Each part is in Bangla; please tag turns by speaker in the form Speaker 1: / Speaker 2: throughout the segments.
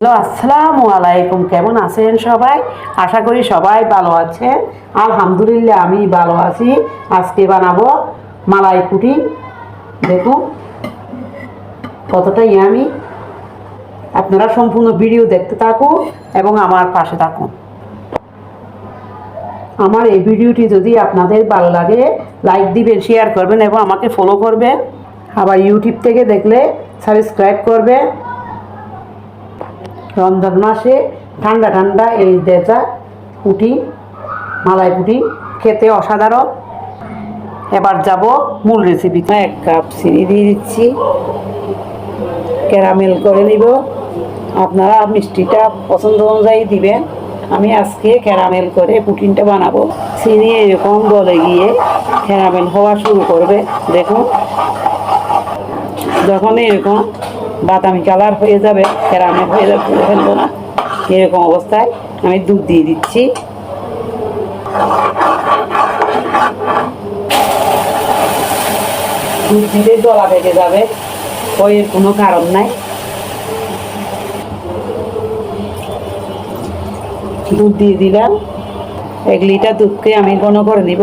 Speaker 1: হ্যালো, আসসালামু আলাইকুম। কেমন আছেন সবাই? আশা করি সবাই ভালো আছেন। আলহামদুলিল্লাহ, আমি ভালো আছি। আজকে বানাবো মালাই পুটি। দেখুন কতটাই আমি আপনারা সম্পূর্ণ ভিডিও দেখতে থাকুন এবং আমার পাশে থাকুন। আমার এই ভিডিওটি যদি আপনাদের ভালো লাগে, লাইক দিবেন শেয়ার করবেন এবং আমাকে ফলো করবেন। আবার ইউটিউব থেকে দেখলে সাবস্ক্রাইব করবেন। রমজান মাসে ঠান্ডা ঠান্ডা এই দেচা পুটি, মালাই পুটি খেতে অসাধারণ। এবার যাব মূল রেসিপি এক কাপ চিনি দিয়ে দিচ্ছি। ক্যারামেল করে নিব। আপনারা মিষ্টিটা পছন্দ অনুযায়ী দিবেন। আমি আজকে ক্যারামেল করে পুটিনটা বানাবো। চিনি এরকম গলে গিয়ে ক্যারামেল হওয়া শুরু করবে। দেখুন। যখন এরকম বাদামি কালার হয়ে যাবে ক্যারামেল হয়ে যাবে ফেলব না। এরকম অবস্থায় আমি দুধ দিয়ে দিচ্ছি। দুধ দিলে জলা বেঁধে যাবে ওই কোনো কারণ নাই। দুধ দিয়ে দিলাম। এক লিটার দুধকে আমি ঘন করে নিব।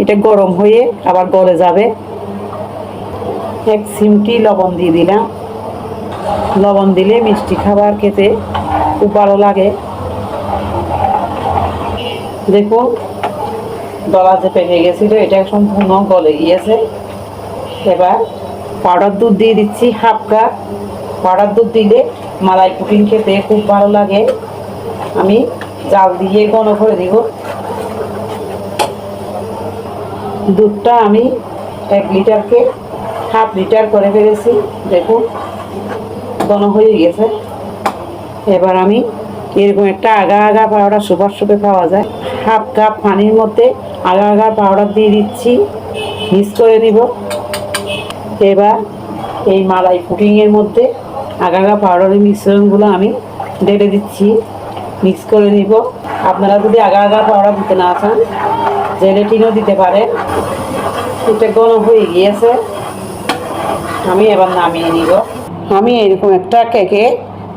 Speaker 1: এটা গরম হয়ে আবার গলে যাবে। এক সিমটি লবণ দিয়ে দিলাম। লবণ দিলে মিষ্টি খাবার খেতে খুব ভালো লাগে। দেখুন গলা যে পেকে গেছিল, এটা সম্পূর্ণ গলে গিয়েছে। এবার পাউডার দুধ দিয়ে দিচ্ছি হাফ কাপ। পাউডার দুধ দিলে মালাই পুটিন খেতে খুব ভালো লাগে। আমি জাল দিয়ে ঘন করে দিব। দুধটা আমি এক লিটারকে হাফ লিটার করে ফেলেছি। দেখুন ঘন হয়ে গেছে। এবার আমি এরকম একটা আগা আগা পাউডার, সুপার সুপে পাওয়া যায়। হাফ কাপ পানির মধ্যে আগা আগা পাউডার দিয়ে দিচ্ছি। মিক্স করে নিব। এবার এই মালাই পুডিংয়ের মধ্যে আগা আগা পাউডারের মিশ্রণগুলো আমি ঢেলে দিচ্ছি। মিক্স করে নিব। আপনারা যদি আগা আগা পাউডার দিতে না চান জেলেটিনও দিতে পারেন। এটা গরম হয়ে গিয়েছে। আমি এবার নামিয়ে নিব। আমি এরকম একটা কেকে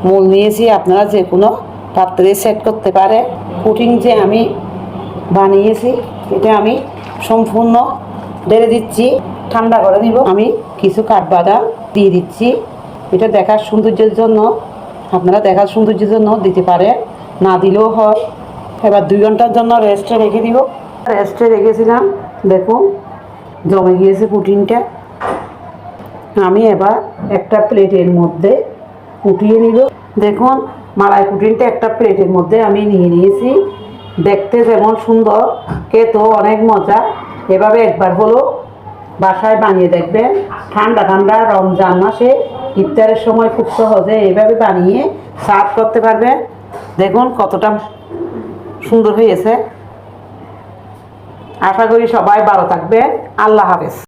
Speaker 1: মূল নিয়েছি, আপনারা যে কোনো পাত্রে সেট করতে পারে। পুটিং যে আমি বানিয়েছি, এটা আমি সম্পূর্ণ ঢেলে দিচ্ছি, ঠান্ডা করে দিব আমি কিছু কাঠবাদাম দিয়ে দিচ্ছি। এটা দেখার সৌন্দর্যের জন্য, আপনারা দেখার সৌন্দর্যের জন্য দিতে পারে। না দিলেও হয়। এবার দুই ঘণ্টার জন্য রেস্টে রেখে দিব। রেস্টে রেখেছিলাম, দেখুন, জমে গিয়েছে পুটিনটা আমি এবার একটা প্লেটের মধ্যে কুটিয়ে নিব। দেখুন, মালাই পুটিনটা একটা প্লেটের মধ্যে আমি নিয়ে নিয়েছি। দেখতে যেমন সুন্দর, খেতেও অনেক মজা। এভাবে একবার হলো বাসায় বানিয়ে দেখবেন। ঠান্ডা ঠান্ডা রমজান মাসে ইফতারের সময় খুব সহজে এভাবে বানিয়ে সার্ভ করতে পারবেন। দেখুন কতটা সুন্দর হয়েছে। আশা করি সবাই ভালো থাকবেন। আল্লাহ হাফেজ।